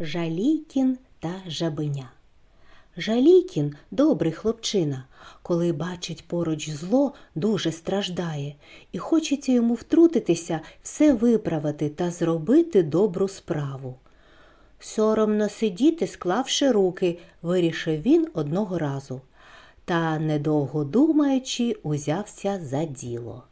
Жалікін та жабеня. Жалікін добрий хлопчина, коли бачить поруч зло, дуже страждає, і хочеться йому втрутитися, все виправити та зробити добру справу. Соромно сидіти, склавши руки, вирішив він одного разу. Та, недовго думаючи, узявся за діло.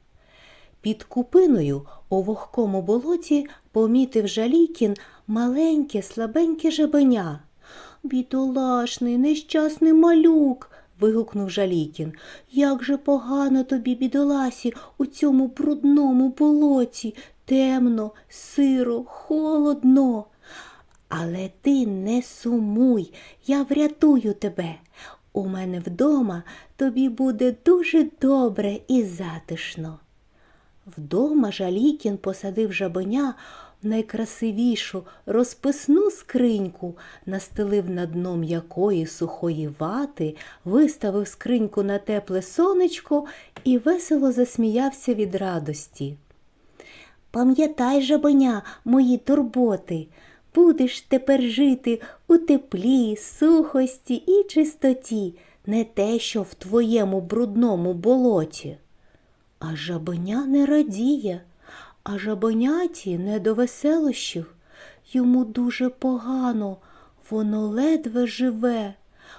Під купиною у вогкому болоті помітив Жалікін маленьке, слабеньке жабеня. Бідолашний, нещасний малюк. вигукнув Жалікін. Як же погано тобі, бідоласі, у цьому брудному болоті, темно, сиро, холодно. Але ти не сумуй, я врятую тебе. У мене вдома тобі буде дуже добре і затишно. Вдома Жалікін посадив жабеня в найкрасивішу розписну скриньку, настелив на дно м'якої сухої вати, виставив скриньку на тепле сонечко і весело засміявся від радості. Пам'ятай, жабеня, мої турботи, будеш тепер жити у теплі, сухості і чистоті, не те, що в твоєму брудному болоті. А жабеня не радіє, а жабеняті не до веселощів. Йому дуже погано, воно ледве живе.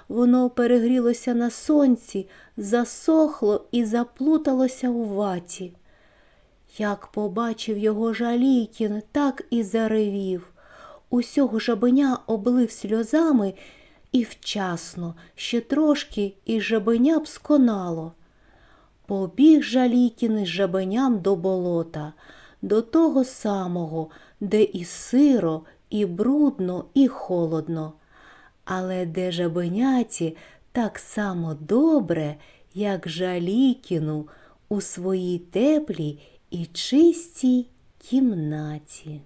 Воно перегрілося на сонці, засохло і заплуталося у ваті. Як побачив його Жалікін, так і заревів. Усього жабеня облив сльозами і вчасно, ще трошки і жабеня б сконало. Побіг Жалікін із жабеням до болота, до того самого, де і сиро, і брудно, і холодно. Але де жабеняті так само добре, як Жалікіну у своїй теплій і чистій кімнаті.